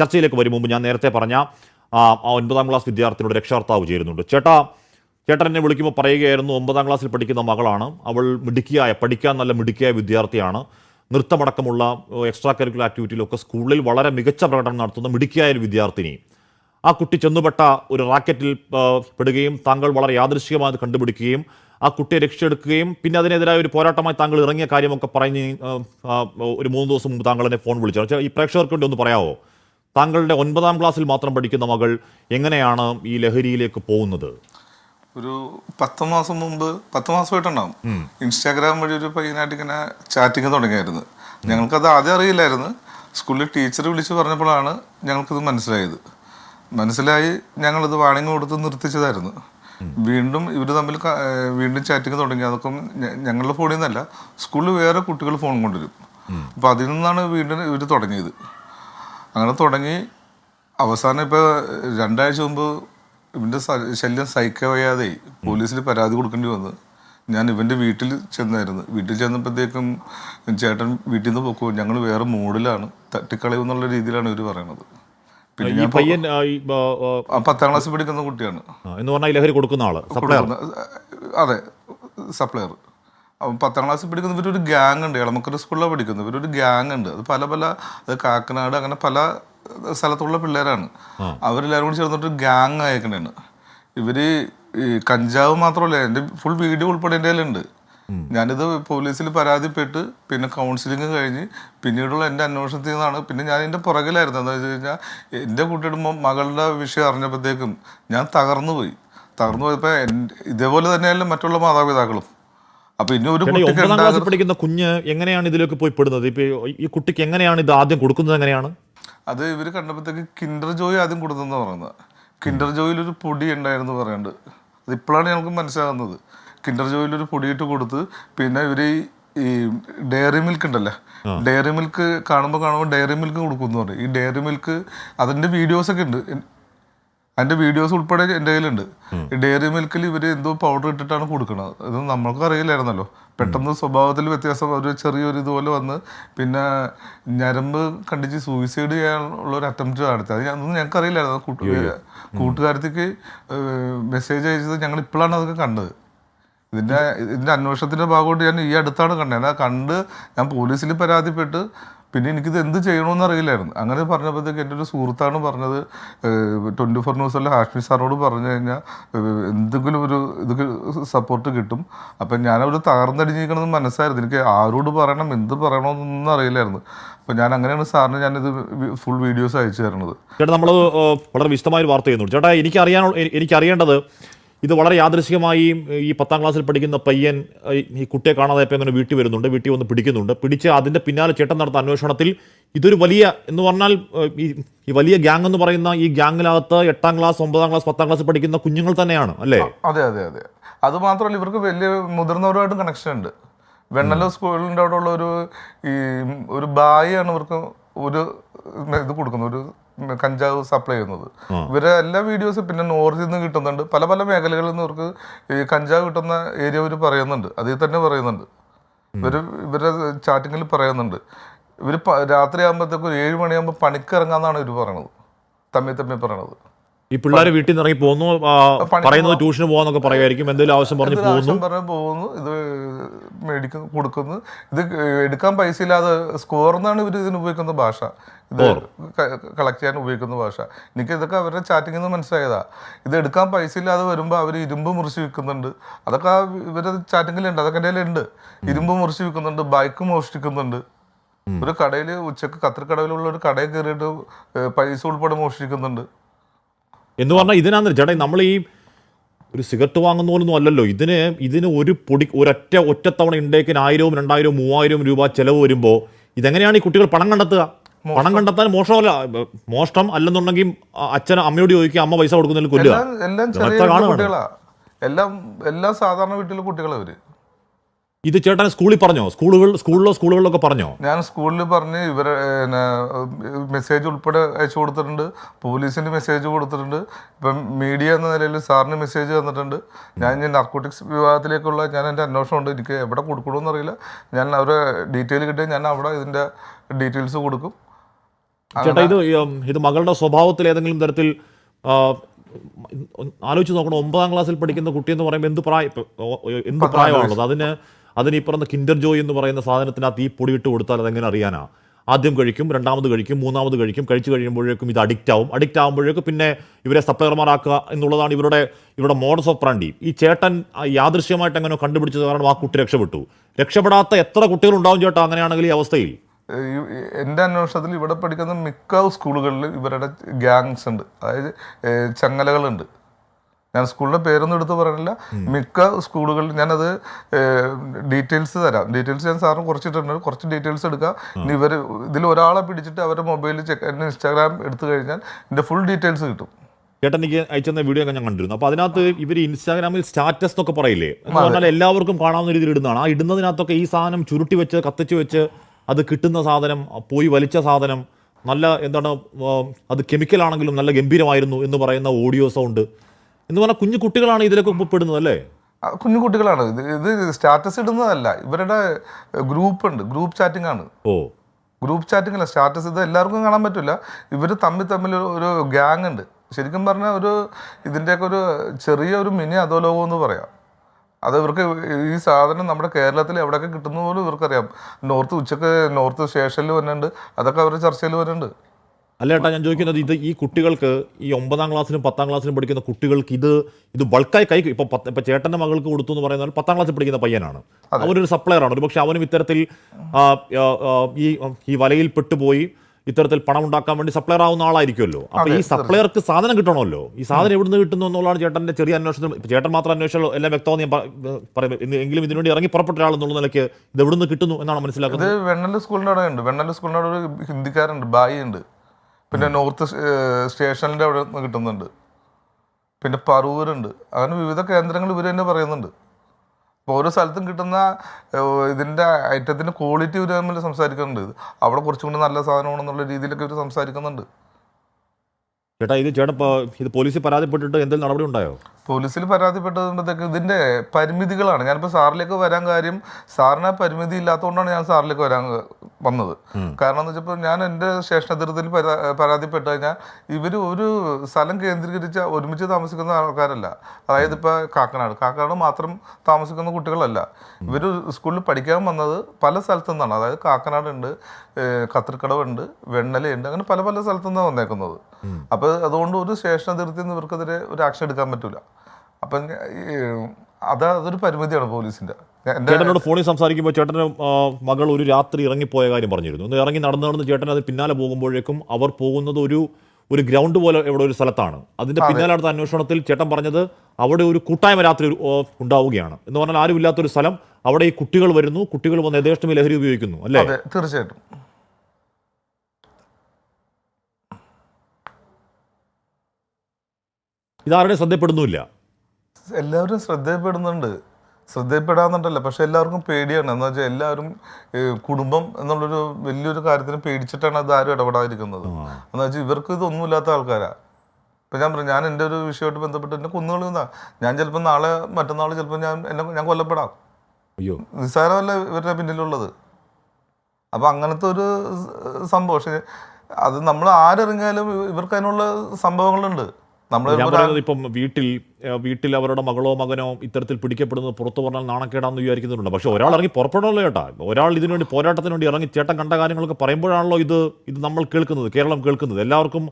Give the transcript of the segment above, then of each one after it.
ചർച്ചയിലേക്ക് വരും. മുമ്പ് ഞാൻ നേരത്തെ പറഞ്ഞ ആ ഒൻപതാം ക്ലാസ് വിദ്യാർത്ഥിനോട് രക്ഷകർത്താവ് ചേരുന്നുണ്ട്. ചേട്ടാ ചേട്ടൻ എന്നെ വിളിക്കുമ്പോൾ പറയുകയായിരുന്നു ഒമ്പതാം ക്ലാസ്സിൽ പഠിക്കുന്ന മകളാണ്. അവൾ മിടുക്കിയായ പഠിക്കാൻ നല്ല മിടുക്കിയായ വിദ്യാർത്ഥിയാണ്. നൃത്തമടക്കമുള്ള എക്സ്ട്രാ കരിക്കുലർ ആക്ടിവിറ്റിയിലൊക്കെ സ്കൂളിൽ വളരെ മികച്ച പ്രകടനം നടത്തുന്ന മിടുക്കിയായ ഒരു വിദ്യാർത്ഥിനി. ആ കുട്ടി ചെന്നുപെട്ട ഒരു റാക്കറ്റിൽ പെടുകയും താങ്കൾ വളരെ യാദൃശ്ചികമായി അത് കണ്ടുപിടിക്കുകയും ആ കുട്ടിയെ രക്ഷയെടുക്കുകയും പിന്നെ അതിനെതിരായ ഒരു പോരാട്ടമായി താങ്കൾ ഇറങ്ങിയ കാര്യമൊക്കെ പറഞ്ഞ് ഒരു മൂന്ന് ദിവസം മുമ്പ് താങ്കൾ എന്നെ ഫോൺ വിളിച്ചു. ഈ പ്രേക്ഷകർക്ക് വേണ്ടി ഒന്ന് പറയാമോ താങ്കളുടെ ഒൻപതാം ക്ലാസ്സിൽ മാത്രം പഠിക്കുന്ന മകൾ എങ്ങനെയാണ് ഈ ലഹരിയിലേക്ക് പോകുന്നത്? ഒരു പത്ത് മാസം മുമ്പ് പത്ത് മാസമായിട്ടുണ്ടാവും. ഇൻസ്റ്റാഗ്രാം വഴി ഒരു പയ്യനായിട്ട് ഇങ്ങനെ ചാറ്റിങ് തുടങ്ങിയായിരുന്നു. ഞങ്ങൾക്കത് ആദ്യം അറിയില്ലായിരുന്നു. സ്കൂളിൽ ടീച്ചർ വിളിച്ച് പറഞ്ഞപ്പോഴാണ് ഞങ്ങൾക്കിത് മനസ്സിലായത്. മനസ്സിലായി ഞങ്ങളിത് വാണിംഗ് കൊടുത്ത് നിർത്തിച്ചതായിരുന്നു. വീണ്ടും ഇവർ തമ്മിൽ വീണ്ടും ചാറ്റിങ് തുടങ്ങി. അതൊക്കെ ഞങ്ങളുടെ ഫോണിൽ നിന്നല്ല സ്കൂളിൽ വേറെ കുട്ടികൾ ഫോൺ കൊണ്ടുവരും. അപ്പോൾ അതിൽ നിന്നാണ് വീണ്ടും ഇവർ തുടങ്ങിയത്. അങ്ങനെ തുടങ്ങി. അവസാനം ഇപ്പോൾ രണ്ടാഴ്ച മുമ്പ് ഇവന്റെ ശല്യം സഹിക്കാൻ വയ്യാതെ പോലീസിൽ പരാതി കൊടുക്കേണ്ടി വന്നു. ഞാൻ ഇവന്റെ വീട്ടിൽ ചെന്നായിരുന്നു. വീട്ടിൽ ചെന്നപ്പോഴത്തേക്കും ചേട്ടൻ വീട്ടിൽ നിന്ന് പൊക്കോ ഞങ്ങൾ വേറെ മൂഡിലാണ് തട്ടിക്കളയും എന്നുള്ള രീതിയിലാണ് ഇവർ പറയണത്. പിന്നെ പയ്യൻ പത്താം ക്ലാസ്സിൽ പഠിക്കുന്ന കുട്ടിയാണ്. എന്ന് പറഞ്ഞാൽ ലഹരി കൊടുക്കുന്ന ആൾ സപ്ലയർ? അതെ സപ്ലയർ. അപ്പം പത്താം ക്ലാസ്സിൽ പഠിക്കുന്ന ഇവരൊരു ഗ്യാങ് ഉണ്ട് എളമക്കര സ്കൂളിലാണ് പഠിക്കുന്നത്. ഇവരൊരു ഗ്യാങ് ഉണ്ട്. അത് പല പല അത് കാക്കനാട് അങ്ങനെ പല സ്ഥലത്തുള്ള പിള്ളേരാണ്. അവരെല്ലാവരും കൂടി ചേർന്നിട്ട് ഗ്യാങ് അയക്കണേണ് ഇവർ ഈ കഞ്ചാവ് മാത്രമല്ല എന്റെ ഫുൾ വീഡിയോ ഉൾപ്പെടെ എന്റെ കയ്യിലുണ്ട്. ഞാനിത് പോലീസിൽ പരാതിപ്പെട്ട് പിന്നെ കൗൺസിലിംഗ് കഴിഞ്ഞ് പിന്നീടുള്ള എന്റെ അന്വേഷണത്തിൽ നിന്നാണ്. പിന്നെ ഞാൻ എന്റെ പുറകിലായിരുന്നു. എന്താ വെച്ച് കഴിഞ്ഞാൽ എന്റെ കുട്ടിയുടെ മകളുടെ വിഷയം അറിഞ്ഞപ്പോഴത്തേക്കും ഞാൻ തകർന്നു പോയി തകർന്നു പോയപ്പോൾ ഇതേപോലെ തന്നെയല്ല മറ്റുള്ള മാതാപിതാക്കളും. അപ്പൊ ഇനി ഒരു ഒമ്പതാം ക്ലാസ്സിൽ പഠിക്കുന്ന കുഞ്ഞ് എങ്ങനെയാണ് ഇതിലേക്ക് പോയി പെടുന്നത്? ഇപ്പൊ ഈ കുട്ടിക്ക് എങ്ങനെയാണ് ഇത് ആദ്യം കൊടുക്കുന്നത് എങ്ങനെയാണ്? അത് ഇവർ കണ്ടപ്പോഴത്തേക്ക് കിൻഡർ ജോയ് ആദ്യം കൊടുത്തെന്ന് പറയുന്നത്. കിൻഡർ ജോയിൽ ഒരു പൊടി ഉണ്ടായിരുന്നു പറയുന്നുണ്ട് അത് ഇപ്പോഴാണ് ഞങ്ങൾക്ക് മനസ്സിലാകുന്നത്. കിൻഡർ ജോയിൽ ഒരു പൊടിയിട്ട് കൊടുത്ത് പിന്നെ ഇവർ ഈ ഡയറി മിൽക്ക് ഉണ്ടല്ലോ? ഡയറി മിൽക്ക് കാണുമ്പോൾ കാണുമ്പോൾ ഡയറി മിൽക്ക് കൊടുക്കുന്നു പറയും ഈ ഡയറി മിൽക്ക് അതിന്റെ വീഡിയോസൊക്കെ ഉണ്ട്. അതിന്റെ വീഡിയോസ് ഉൾപ്പെടെ എന്റെ കയ്യിലുണ്ട്. ഡെയറി മിൽക്കിൽ ഇവർ എന്തോ പൗഡർ ഇട്ടിട്ടാണ് കൊടുക്കുന്നത് ഇത് നമ്മൾക്ക് അറിയില്ലായിരുന്നല്ലോ. പെട്ടെന്ന് സ്വഭാവത്തിൽ വ്യത്യാസം ഒരു ചെറിയൊരു ഇതുപോലെ വന്ന് പിന്നെ ഞരമ്പ് കണ്ടിച്ച് സൂയിസൈഡ് ചെയ്യാനുള്ള ഒരു അറ്റംപ്റ്റ് നടത്തി. അത് അതൊന്നും ഞങ്ങൾക്ക് അറിയില്ലായിരുന്നു. കൂട്ടു കൂട്ടുകാരത്തേക്ക് മെസ്സേജ് അയച്ചത് ഞങ്ങൾ ഇപ്പോഴാണ് അതൊക്കെ കണ്ടത്. ഇതിന്റെ ഇതിന്റെ അന്വേഷണത്തിന്റെ ഭാഗമായിട്ട് ഞാൻ ഈ അടുത്താണ് കണ്ടത്. എന്നാൽ കണ്ട് ഞാൻ പോലീസിൽ പരാതിപ്പെട്ട് പിന്നെ എനിക്കിത് എന്ത് ചെയ്യണമെന്ന് അറിയില്ലായിരുന്നു. അങ്ങനെ പറഞ്ഞപ്പോഴത്തേക്ക് എന്റെ ഒരു സുഹൃത്താണ് പറഞ്ഞത് ട്വന്റി ഫോർ ന്യൂസിലെ ഹാഷ്മി സാറിനോട് പറഞ്ഞു കഴിഞ്ഞാൽ എന്തെങ്കിലും ഒരു ഇത് സപ്പോർട്ട് കിട്ടും. അപ്പം ഞാനവിടെ തകർന്നടിഞ്ഞിരിക്കണമെന്ന് മനസ്സായിരുന്നു. എനിക്ക് ആരോട് പറയണം എന്ത് പറയണമെന്നൊന്നും അറിയില്ലായിരുന്നു. അപ്പം ഞാൻ അങ്ങനെയാണ് സാറിന് ഞാനിത് ഫുൾ വീഡിയോസ് അയച്ചു തരണത്. ചേട്ടാ നമ്മൾ വളരെ വിശദമായ ഒരു വാർത്ത ചെയ്യുന്നുണ്ട്. ചേട്ടാ എനിക്ക് അറിയാനുള്ള എനിക്ക് അറിയേണ്ടത് ഇത് വളരെ യാദൃശികമായി ഈ പത്താം ക്ലാസ്സിൽ പഠിക്കുന്ന പയ്യൻ ഈ കുട്ടിയെ കാണാതായപ്പോൾ അങ്ങനെ വീട്ടിൽ വരുന്നുണ്ട്. വീട്ടിൽ വന്ന് പിടിക്കുന്നുണ്ട്. പിടിച്ച് അതിന്റെ പിന്നാലെ ചേട്ടൻ നടത്തുന്ന അന്വേഷണത്തിൽ ഇതൊരു വലിയ എന്ന് പറഞ്ഞാൽ ഈ ഈ വലിയ ഗ്യാങ് എന്ന് പറയുന്ന ഈ ഗ്യാങ്ങിനകത്ത് എട്ടാം ക്ലാസ് ഒമ്പതാം ക്ലാസ് പത്താം ക്ലാസ് പഠിക്കുന്ന കുഞ്ഞുങ്ങൾ തന്നെയാണ് അല്ലേ? അതെ അതെ അതെ. അത് മാത്രമല്ല ഇവർക്ക് വലിയ മുതിർന്നവരുമായിട്ടും കണക്ഷൻ ഉണ്ട്. വെണ്ണല സ്കൂളിന്റെ അവിടെ ഉള്ള ഒരു ഈ ഒരു ബായിയാണ് ഇവർക്ക് ഒരു ഇത് കൊടുക്കുന്നത് ഒരു കഞ്ചാവ് സപ്ലൈ ചെയ്യുന്നത്. ഇവരെ എല്ലാ വീഡിയോസും പിന്നെ നോർത്തിൽ നിന്ന് കിട്ടുന്നുണ്ട്. പല പല മേഖലകളിൽ നിന്ന് ഇവർക്ക് ഈ കഞ്ചാവ് കിട്ടുന്ന ഏരിയ ഇവർ പറയുന്നുണ്ട്. അതിൽ തന്നെ പറയുന്നുണ്ട്. ഇവർ ഇവരെ ചാറ്റിങ്ങിൽ പറയുന്നുണ്ട്. ഇവർ രാത്രി ആകുമ്പോഴത്തേക്കും ഒരു ഏഴ് മണിയാകുമ്പോൾ പണിക്കിറങ്ങാന്നാണ് ഇവർ പറയണത്. തമ്മി തമ്മി പറയണത്. ഈ പിള്ളേർ വീട്ടിൽ നിന്ന് ഇറങ്ങി പോകുന്നു പറയുന്നത് ട്യൂഷന് പോകാന്നൊക്കെ പറയുമായിരിക്കും. എന്തെങ്കിലും ആവശ്യം പറഞ്ഞു പോകുന്നു. പോകുന്നു. ഇത് മേടിക്കുന്നു കൊടുക്കുന്നു. ഇത് എടുക്കാൻ പൈസ ഇല്ലാതെ സ്കോർ എന്നാണ് ഇവർ ഇതിന് ഉപയോഗിക്കുന്ന ഭാഷ. ഇത് കളക്ട് ചെയ്യാൻ ഉപയോഗിക്കുന്ന ഭാഷ. എനിക്ക് ഇതൊക്കെ അവരുടെ ചാറ്റിങ്ങിൽ നിന്ന് മനസ്സിലായതാ. ഇത് എടുക്കാൻ പൈസ ഇല്ലാതെ വരുമ്പോൾ അവർ ഇരുമ്പ് മുറിച്ച് വിൽക്കുന്നുണ്ട്. അതൊക്കെ ഇവരുടെ ചാറ്റിങ്ങിലുണ്ട് അതൊക്കെ എന്റെ ഉണ്ട് ഇരുമ്പ് മുറിച്ച് വിൽക്കുന്നുണ്ട് ബൈക്ക് മോഷ്ടിക്കുന്നുണ്ട്. ഒരു കടയിൽ ഉച്ചയ്ക്ക് കത്തിരിക്കടവിലുള്ള ഒരു കടയിൽ കയറിയിട്ട് പൈസ ഉൾപ്പെടെ മോഷ്ടിക്കുന്നുണ്ട്. എന്ന് പറഞ്ഞാൽ ഇതിനാന്ന് ചേട്ടാ നമ്മൾ ഈ ഒരു സിഗരറ്റ് വാങ്ങുന്ന പോലൊന്നും അല്ലല്ലോ. ഇതിന് ഇതിന് ഒരു പൊടി ഒരൊറ്റ ഒറ്റത്തവണ ഉണ്ടേക്കിന് ആയിരവും രണ്ടായിരവും മൂവായിരവും രൂപ ചിലവ് വരുമ്പോൾ ഇതെങ്ങനെയാണ് ഈ കുട്ടികൾ പണം കണ്ടെത്തുക? പണം കണ്ടെത്താൻ മോഷണമല്ല മോഷ്ടം അല്ലെന്നുണ്ടെങ്കിൽ അച്ഛൻ അമ്മയോട് ചോദിക്കുക അമ്മ പൈസ കൊടുക്കുന്നതിൽ കൊല്ലുക. എല്ലാം എല്ലാം സാധാരണ വീട്ടിലെ കുട്ടികളാണ് ഇത് ചേട്ടൻ സ്കൂളിൽ പറഞ്ഞോ? സ്കൂളുകൾ സ്കൂളിലോ സ്കൂളുകളിലൊക്കെ പറഞ്ഞോ? ഞാൻ സ്കൂളിൽ പറഞ്ഞ് ഇവരെ മെസ്സേജ് ഉൾപ്പെടെ അയച്ചു കൊടുത്തിട്ടുണ്ട്. പോലീസിന് മെസ്സേജ് കൊടുത്തിട്ടുണ്ട്. ഇപ്പം മീഡിയ എന്ന നിലയിൽ സാറിന് മെസ്സേജ് തന്നിട്ടുണ്ട്. ഞാൻ ഇനി നർക്കോട്ടിക്സ് വിഭാഗത്തിലേക്കുള്ള ഞാൻ എന്റെ അന്വേഷണമുണ്ട്. എനിക്ക് എവിടെ കൊടുക്കണമെന്ന് അറിയില്ല. ഞാൻ അവരെ ഡീറ്റെയിൽ കിട്ടിയാൽ ഞാൻ അവിടെ ഇതിന്റെ ഡീറ്റെയിൽസ് കൊടുക്കും. ചേട്ടാ ഇത് ഇത് മകളുടെ സ്വഭാവത്തിൽ ഏതെങ്കിലും തരത്തിൽ ആലോചിച്ച് നോക്കണം. ഒമ്പതാം ക്ലാസ്സിൽ പഠിക്കുന്ന കുട്ടി എന്ന് പറയുമ്പോൾ എന്ത് പ്രായം എന്ത് പ്രായമാണുള്ളത്? അതിന് അതിന് പറഞ്ഞ കിൻഡർ ജോയ് എന്ന് പറയുന്ന സാധനത്തിനകത്ത് ഈ പൊടി ഇട്ട് കൊടുത്താൽ അതെങ്ങനെ അറിയാനാ? ആദ്യം കഴിക്കും രണ്ടാമത് കഴിക്കും മൂന്നാമത് കഴിക്കും കഴിച്ചു കഴിയുമ്പോഴേക്കും ഇത് അഡിക്റ്റ് ആവും. അഡിക്റ്റ് ആകുമ്പോഴേക്കും പിന്നെ ഇവരെ സപ്ലയർമാരാക്കുക എന്നുള്ളതാണ് ഇവരുടെ ഇവരുടെ മോഡസ് ഓഫ് പ്രാണ്ടി ഈ ചേട്ടൻ യാദൃശ്യമായിട്ട് എങ്ങനെ കണ്ടുപിടിച്ചത് കാരണം ആ കുട്ടി രക്ഷപ്പെട്ടു. രക്ഷപ്പെടാത്ത എത്ര കുട്ടികൾ ഉണ്ടാവും ചേട്ടാ അങ്ങനെയാണെങ്കിൽ ഈ അവസ്ഥയിൽ? എന്റെ അന്വേഷണത്തിൽ ഇവിടെ പഠിക്കുന്ന മിക്ക സ്കൂളുകളിൽ ഇവരുടെ ഗ്യാങ്സ് ഉണ്ട്. അതായത് ചങ്ങലകളുണ്ട്. ഞാൻ സ്കൂളിന്റെ പേരൊന്നും എടുത്ത് പറയുന്നില്ല മിക്ക സ്കൂളുകളിൽ ഞാനത് ഡീറ്റെയിൽസ് തരാം. ഡീറ്റെയിൽസ് ഞാൻ സാറിന് കുറച്ചിട്ടുണ്ട്. കുറച്ച് ഡീറ്റെയിൽസ് എടുക്കുക ഇനി ഇവർ ഇതിൽ ഒരാളെ പിടിച്ചിട്ട് അവരുടെ മൊബൈലിൽ ചെക്ക് എന്റെ ഇൻസ്റ്റാഗ്രാം എടുത്തു കഴിഞ്ഞാൽ എന്റെ ഫുൾ ഡീറ്റെയിൽസ് കിട്ടും. ചേട്ടൻ എനിക്ക് അയച്ചെന്ന വീഡിയോ ഒക്കെ ഞാൻ കണ്ടിരുന്നു. അപ്പോൾ അതിനകത്ത് ഇവർ ഇൻസ്റ്റാഗ്രാമിൽ സ്റ്റാറ്റസ് എന്നൊക്കെ പറയില്ലേ? എന്ന് പറഞ്ഞാൽ എല്ലാവർക്കും കാണാവുന്ന രീതിയിൽ ഇടുന്നതാണ്. ആ ഇടുന്നതിനകത്തൊക്കെ ഈ സാധനം ചുരുട്ടി വെച്ച് കത്തിച്ച് വെച്ച് അത് കിട്ടുന്ന സാധനം പോയി വലിച്ച സാധനം നല്ല എന്താണ് അത് കെമിക്കൽ ആണെങ്കിലും നല്ല ഗംഭീരമായിരുന്നു എന്ന് പറയുന്ന ഓഡിയോ സൗണ്ട് എന്ന് പറഞ്ഞാൽ കുഞ്ഞു കുട്ടികളാണ് ഇതിലൊക്കെ പെടുന്നത് അല്ലേ? കുഞ്ഞു കുട്ടികളാണ്. ഇത് ഇത് സ്റ്റാറ്റസ് ഇടുന്നതല്ല. ഇവരുടെ ഗ്രൂപ്പ് ഉണ്ട്. ഗ്രൂപ്പ് ചാറ്റിംഗ് ആണ്. ഓ. ഗ്രൂപ്പ് ചാറ്റിംഗ് അല്ല സ്റ്റാറ്റസ് ഇത് എല്ലാവർക്കും കാണാൻ പറ്റില്ല ഇവർ തമ്മിൽ തമ്മിൽ ഒരു- ഗ്യാങ് ഉണ്ട്. ശരിക്കും പറഞ്ഞാൽ ഒരു ഇതിന്റെയൊക്കെ ഒരു ചെറിയ ഒരു മിനി അധോലോകം എന്ന് പറയാം. അത് ഇവർക്ക് ഈ സാധനം നമ്മുടെ കേരളത്തിൽ എവിടെയൊക്കെ കിട്ടുന്ന പോലും ഇവർക്കറിയാം. നോർത്ത് ഉച്ചയ്ക്ക് നോർത്ത് സ്റ്റേഷനിൽ വരുന്നുണ്ട് അതൊക്കെ അവർ ചർച്ചയിൽ വരുന്നുണ്ട്. അല്ല ഏട്ടാ ഞാൻ ചോദിക്കുന്നത് ഇത് ഈ കുട്ടികൾക്ക് ഈ ഒമ്പതാം ക്ലാസ്സിലും പത്താം ക്ലാസ്സിലും പഠിക്കുന്ന കുട്ടികൾക്ക് ഇത് ഇത് ബൾക്കായി കൈ ഇപ്പൊ പത്ത് ഇപ്പൊ ചേട്ടന്റെ മകൾക്ക് കൊടുത്തു എന്ന് പറയുന്നത് പത്താം ക്ലാസ്സിൽ പഠിക്കുന്ന പയ്യനാണ്. അവനൊരു സപ്ലയർ ആണ്. ഒരുപക്ഷെ അവനും ഇത്തരത്തിൽ ഈ ഈ വലയിൽ പെട്ടുപോയി ഇത്തരത്തിൽ പണം ഉണ്ടാക്കാൻ വേണ്ടി സപ്ലയർ ആവുന്ന ആളായിരിക്കുമല്ലോ. അപ്പൊ ഈ സപ്ലയർക്ക് സാധനം കിട്ടണമല്ലോ. ഈ സാധനം എവിടുന്ന് കിട്ടുന്നു എന്നുള്ളതാണ് ചേട്ടന്റെ ചെറിയ അന്വേഷണം. ചേട്ടൻ മാത്രം അന്വേഷണം എല്ലാം വ്യക്തമാണ് ഞാൻ പറയും. പറയുന്നത് എങ്കിലും ഇതിനുവേണ്ടി ഇറങ്ങി പുറപ്പെട്ട ആളെന്നുള്ള നിലയ്ക്ക് ഇത് എവിടുന്ന് കിട്ടുന്നു എന്നാണ് മനസ്സിലാക്കുന്നത്. വെണ്ണൽ സ്കൂളിന്റെ അവിടെ ഉണ്ട് വെണ്ണൽ സ്കൂളിന്റെ അവിടെ ഒരു ഹിന്ദിക്കാരുണ്ട് ബായി ഉണ്ട് പിന്നെ നോർത്ത് സ്റ്റേഷനിന്റെ അവിടെ നിന്ന് കിട്ടുന്നുണ്ട്. പിന്നെ പറവൂരുണ്ട്. അങ്ങനെ വിവിധ കേന്ദ്രങ്ങൾ ഇവർ തന്നെ പറയുന്നുണ്ട്. അപ്പോൾ ഓരോ സ്ഥലത്തും കിട്ടുന്ന ഇതിന്റെ ഐറ്റത്തിന്റെ ക്വാളിറ്റി ഇവർ തമ്മിൽ സംസാരിക്കുന്നുണ്ട്. അവിടെ കുറച്ചും കൂടി നല്ല സാധനമാണെന്നുള്ള രീതിയിലൊക്കെ ഇവർ സംസാരിക്കുന്നുണ്ട്. ചേട്ടാ ഇത് ചേട്ടൻ ഇത് പോലീസിൽ പരാതിപ്പെട്ടിട്ട് എന്തെങ്കിലും നടപടി ഉണ്ടായോ? പോലീസിൽ പരാതിപ്പെട്ടതുമ്പോഴത്തേക്ക് ഇതിന്റെ പരിമിതികളാണ്. ഞാനിപ്പോൾ സാറിലേക്ക് വരാൻ കാര്യം സാറിന് പരിമിതി ഇല്ലാത്തതുകൊണ്ടാണ് ഞാൻ സാറിലേക്ക് വരാൻ വന്നത്. കാരണം എന്ന് വെച്ചപ്പോൾ ഞാൻ എന്റെ സ്റ്റേഷൻ അതിർത്തിയിൽ പരാ പരാതിപ്പെട്ട് കഴിഞ്ഞാൽ ഇവർ ഒരു സ്ഥലം കേന്ദ്രീകരിച്ച ഒരുമിച്ച് താമസിക്കുന്ന ആൾക്കാരല്ല. അതായത് ഇപ്പോൾ കാക്കനാട്. കാക്കനാട് മാത്രം താമസിക്കുന്ന കുട്ടികളല്ല. ഇവർ സ്കൂളിൽ പഠിക്കാൻ വന്നത് പല സ്ഥലത്തു നിന്നാണ്. അതായത് കാക്കനാട് ഉണ്ട് കത്തിരിക്കടവുണ്ട് വെണ്ണലയുണ്ട് അങ്ങനെ പല പല സ്ഥലത്തു നിന്നാണ് വന്നേക്കുന്നത്. അപ്പോൾ അതുകൊണ്ട് ഒരു സ്റ്റേഷൻ അതിർത്തിയിൽ നിന്ന് ഇവർക്കെതിരെ ഒരു ആക്ഷൻ എടുക്കാൻ പറ്റൂല. അപ്പം അത് അതൊരു പരിമിതിയാണ് പോലീസിന്റെ ചേട്ടനോട് ഫോണിൽ സംസാരിക്കുമ്പോൾ ചേട്ടന് മകൾ ഒരു രാത്രി ഇറങ്ങിപ്പോയ കാര്യം പറഞ്ഞിരുന്നു. ഒന്ന് ഇറങ്ങി നടന്നു നടന്ന് ചേട്ടൻ അത് പിന്നാലെ പോകുമ്പോഴേക്കും അവർ പോകുന്നത് ഒരു ഒരു ഗ്രൗണ്ട് പോലെ എവിടെ ഒരു സ്ഥലത്താണ്. അതിന്റെ പിന്നാലെ നടന്ന അന്വേഷണത്തിൽ ചേട്ടൻ പറഞ്ഞത് അവിടെ ഒരു കൂട്ടായ്മ രാത്രി ഉണ്ടാവുകയാണ്. എന്ന് പറഞ്ഞാൽ ആരും ഇല്ലാത്തൊരു സ്ഥലം. അവിടെ ഈ കുട്ടികൾ വരുന്നു. കുട്ടികൾ വന്ന് യഥേഷ്ടമി ലഹരി ഉപയോഗിക്കുന്നു. അല്ലേ? തീർച്ചയായിട്ടും. ഇതാരുടെ ശ്രദ്ധപ്പെടുന്നുമില്ല. എല്ലാവരും ശ്രദ്ധയപ്പെടുന്നുണ്ട് ശ്രദ്ധയപ്പെടാന്നുണ്ടല്ല പക്ഷെ എല്ലാവർക്കും പേടിയാണ്. എന്ന് വെച്ചാൽ എല്ലാവരും കുടുംബം എന്നുള്ളൊരു വലിയൊരു കാര്യത്തിന് പേടിച്ചിട്ടാണ് അത് ആരും ഇടപെടാതിരിക്കുന്നത്. എന്ന് വെച്ചാൽ ഇവർക്ക് ഇതൊന്നുമില്ലാത്ത ആൾക്കാരാ. ഇപ്പം ഞാൻ പറഞ്ഞു ഞാൻ എന്റെ ഒരു വിഷയമായിട്ട് ബന്ധപ്പെട്ട് എന്നെ കുന്നുകളിൽ ഞാൻ ചിലപ്പോൾ നാളെ മറ്റന്നാൾ ചിലപ്പോൾ ഞാൻ എന്നെ ഞാൻ കൊല്ലപ്പെടാം. അയ്യോ. നിസ്സാരമല്ല ഇവരുടെ പിന്നിലുള്ളത്. അപ്പം അങ്ങനത്തെ ഒരു സംഭവം. പക്ഷേ അത് നമ്മൾ ആരെറിഞ്ഞാലും ഇവർക്ക് അതിനുള്ള സംഭവങ്ങളുണ്ട്. നമ്മൾ ഇപ്പം വീട്ടിൽ വീട്ടിൽ അവരുടെ മകളോ മകനോ ഇത്തരത്തിൽ പിടിക്കപ്പെടുന്നത് പുറത്തു പറഞ്ഞാൽ നാണക്കേടാന്ന് വിചാരിക്കുന്നുണ്ട്. പക്ഷെ ഒരാൾ ഇറങ്ങി പുറപ്പെടണല്ലോ ചേട്ടാ. ഒരാൾ ഇതിനു വേണ്ടി പോരാട്ടത്തിന് വേണ്ടി ഇറങ്ങി ചേട്ടൻ കണ്ട കാര്യങ്ങളൊക്കെ പറയുമ്പോഴാണല്ലോ ഇത് ഇത് നമ്മൾ കേൾക്കുന്നത് കേരളം കേൾക്കുന്നത്. എല്ലാവർക്കും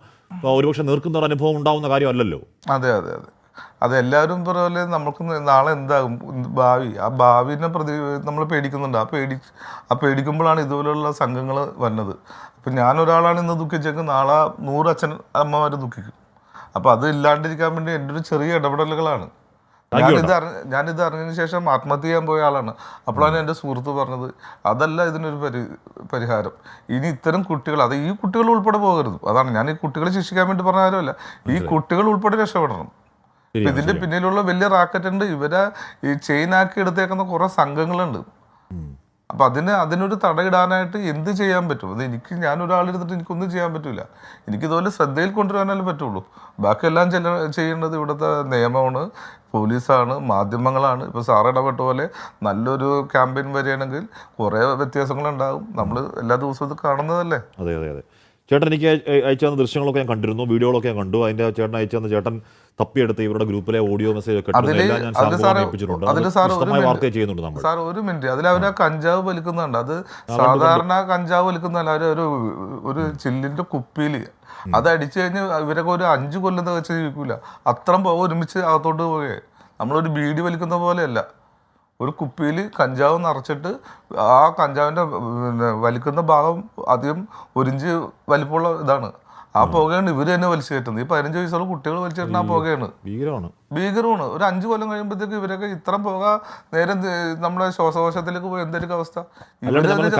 ഒരുപക്ഷെ നിർക്കുന്ന ഒരു അനുഭവം ഉണ്ടാവുന്ന കാര്യമല്ലല്ലോ. അതെ അതെ അതെ. അത് എല്ലാവരും പോലെ നമുക്ക് നാളെ എന്താകും? ഭാവി? ആ ഭാവിനെ പ്രതി നമ്മൾ പേടിക്കുന്നുണ്ട്. ആ പേടി ആ പേടിക്കുമ്പോഴാണ് ഇതുപോലുള്ള സംഘങ്ങൾ വരുന്നത് അപ്പം ഞാനൊരാളാണ് ഇന്ന് ദുഃഖിച്ചെങ്കിൽ നാളെ നൂറ് അച്ഛൻ അമ്മമാർ ദുഃഖിക്കും. അപ്പം അത് ഇല്ലാണ്ടിരിക്കാൻ വേണ്ടി എന്റെ ഒരു ചെറിയ ഇടപെടലുകളാണ്. ഞാനിത് അറിഞ്ഞ ഞാനിത് അറിഞ്ഞതിന് ശേഷം ആത്മഹത്യ ചെയ്യാൻ പോയ ആളാണ്. അപ്പോഴാണ് എന്റെ സുഹൃത്ത് പറഞ്ഞത് അതല്ല ഇതിനൊരു പരി പരിഹാരം. ഇനി ഇത്തരം കുട്ടികൾ അത് ഈ കുട്ടികൾ ഉൾപ്പെടെ പോകരുത്. അതാണ് ഞാൻ ഈ കുട്ടികളെ ശിക്ഷിക്കാൻ വേണ്ടി പറഞ്ഞ കാര്യമല്ല. ഈ കുട്ടികൾ ഉൾപ്പെടെ രക്ഷപ്പെടണം. ഇതിന്റെ ഇതിന്റെ പിന്നിലുള്ള വലിയ റാക്കറ്റ് ഉണ്ട്. ഇവരെ ഈ ചെയിനാക്കി എടുത്തേക്കുന്ന കുറെ സംഘങ്ങളുണ്ട്. അപ്പൊ അതിന് അതിനൊരു തടയിടാനായിട്ട് എന്ത് ചെയ്യാൻ പറ്റും? അത് എനിക്ക് ഞാൻ ഒരാളെടുത്തിട്ട് എനിക്കൊന്നും ചെയ്യാൻ പറ്റില്ല എനിക്ക് ഇതുപോലെ ശ്രദ്ധയിൽ കൊണ്ടുവരാനല്ലേ പറ്റുള്ളൂ. ബാക്കിയെല്ലാം ചെല്ല ചെയ്യേണ്ടത് ഇവിടുത്തെ നിയമമാണ്. പോലീസാണ് മാധ്യമങ്ങളാണ്. ഇപ്പോൾ സാറ് ഇടപെട്ട പോലെ നല്ലൊരു ക്യാമ്പയിൻ വരികയാണെങ്കിൽ കുറേ വ്യത്യാസങ്ങളുണ്ടാകും നമ്മൾ എല്ലാ ദിവസവും ഇത് കാണുന്നതല്ലേ? അതെ അതെ അതെ. ചേട്ടൻ എനിക്ക് അയ- അയച്ചു തന്ന ദൃശ്യങ്ങളൊക്കെ ഞാൻ കണ്ടിരുന്നു. വീഡിയോകളൊക്കെ ഞാൻ കണ്ടു. അതിന്റെ ചേട്ടൻ അയച്ചു തന്ന ചേട്ടൻ തപ്പിയെടുത്ത് ഇവരുടെ ഗ്രൂപ്പിലെ ഓഡിയോ മെസ്സേജ് ഒക്കെ വാർത്ത ചെയ്യുന്നുണ്ട് നമ്മൾ. സാർ ഒരു മിനിറ്റ്. അതിൽ അവർ കഞ്ചാവ് വലിക്കുന്നുണ്ട്. അത് സാധാരണ കഞ്ചാവ് വലിക്കുന്നല്ല അവർ ഒരു ഒരു ചില്ലിന്റെ കുപ്പിയിൽ അത് അടിച്ചു കഴിഞ്ഞ് ഇവരൊക്കെ ഒരു അഞ്ചു കൊല്ലം വെച്ച് ജീവിക്കൂല അത്രയും പോക ഒരുമിച്ച് അകത്തോട്ട് പോകെ നമ്മളൊരു ബീഡി വലിക്കുന്ന പോലെയല്ല. ഒരു കുപ്പിയിൽ കഞ്ചാവ് നിറച്ചിട്ട് ആ കഞ്ചാവിന്റെ വലിക്കുന്ന ഭാഗം അധികം ഒരിഞ്ച് വലിപ്പമുള്ള ഇതാണ്. ആ പുകയാണ് ഇവർ തന്നെ വലിച്ചു കയറ്റുന്നത് ഈ പതിനഞ്ച് വയസ്സുള്ള കുട്ടികൾ വലിച്ചു കയറ്റുന്ന ആ പുകയാണ്. ഭീകരമാണ്. ഭീകരമാണ്. ഒരു അഞ്ചു കൊല്ലം കഴിയുമ്പോഴത്തേക്ക് ഇവരൊക്കെ ഇത്രയും പുക നേരെ നമ്മുടെ ശ്വാസകോശത്തിലേക്ക് പോയി. എന്തായിരിക്കും അവസ്ഥ?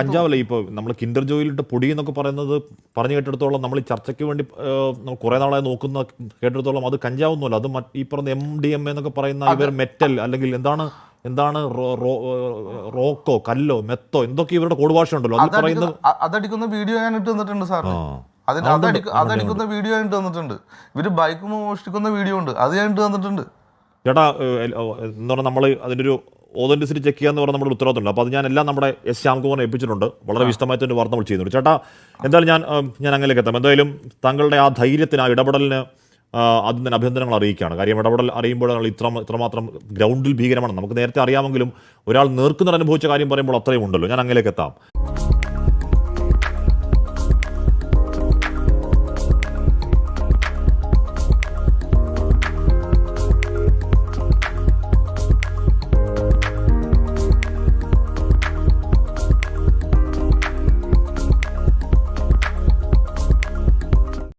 കഞ്ചാവല്ലേ ഇപ്പൊ നമ്മൾ ഇപ്പോൾ കിൻഡർ ജോയിലിട്ട് പൊടി എന്നൊക്കെ പറയുന്നത് പറഞ്ഞു കേട്ടിടത്തോളം നമ്മൾ ഈ ചർച്ചയ്ക്ക് വേണ്ടി കുറെ നാളായി നോക്കുന്ന കേട്ടിടത്തോളം അത് കഞ്ചാവൊന്നുമല്ല. അത് ഈ പറഞ്ഞ എം ഡി എം എന്നൊക്കെ പറയുന്ന ഇവർ മെറ്റൽ അല്ലെങ്കിൽ എന്താണ് എന്താണ് റോക്കോ കല്ലോ മെത്തോ എന്തൊക്കെ ഇവരുടെ കോഡ് ഭാഷ ഉണ്ടല്ലോ അത് പറയുന്നത് അതടിക്കുന്ന വീഡിയോ ഞാൻ ഇട്ട് തന്നിട്ടുണ്ട് സാർ അതിന് അതടിക്ക അതടിക്കുന്ന വീഡിയോ ഞാൻ ഇട്ട് തന്നിട്ടുണ്ട്. ഇവർ ബൈക്ക് മോഷ്ടിക്കുന്ന വീഡിയോ ഉണ്ട്. അത് ഞാൻ ഇട്ട് തന്നിട്ടുണ്ട്. ചേട്ടാ എന്താ പറയുക എന്ന് പറഞ്ഞാൽ നമ്മൾ അതിന്റെ ഒരു ഓതന്റിസിറ്റി ചെക്ക് ചെയ്യാന്ന് പറഞ്ഞാൽ നമ്മുടെ ഉത്തരവാദിത്തമുണ്ട്. അപ്പോൾ അത് ഞാൻ എല്ലാം നമ്മുടെ എസ് ശ്യാംകുമാറിനെ ഏൽപ്പിച്ചിട്ടുണ്ട്. വളരെ വിശദമായിട്ട് തന്നെ വാർത്ത നമ്മൾ ചെയ്യുന്നുണ്ട്. ചേട്ടാ എന്തായാലും ഞാൻ ഞാൻ അങ്ങനെയൊക്കെ എത്താം. എന്തായാലും താങ്കളുടെ ആ ധൈര്യത്തിന് ആ ഇടപെടലിന് ആദ്യം തന്നെ അഭിനന്ദനങ്ങൾ അറിയിക്കുകയാണ്. കാര്യം ഇടപെടൽ അറിയുമ്പോൾ ഇത്ര ഇത്രമാത്രം ഗ്രൗണ്ടിൽ ഭീകരമാണ്. നമുക്ക് നേരത്തെ അറിയാമെങ്കിലും ഒരാൾ നേർക്കുനിർ അനുഭവിച്ച കാര്യം പറയുമ്പോൾ അത്രയും ഉണ്ടല്ലോ. ഞാൻ അങ്ങനെയൊക്കെ എത്താം.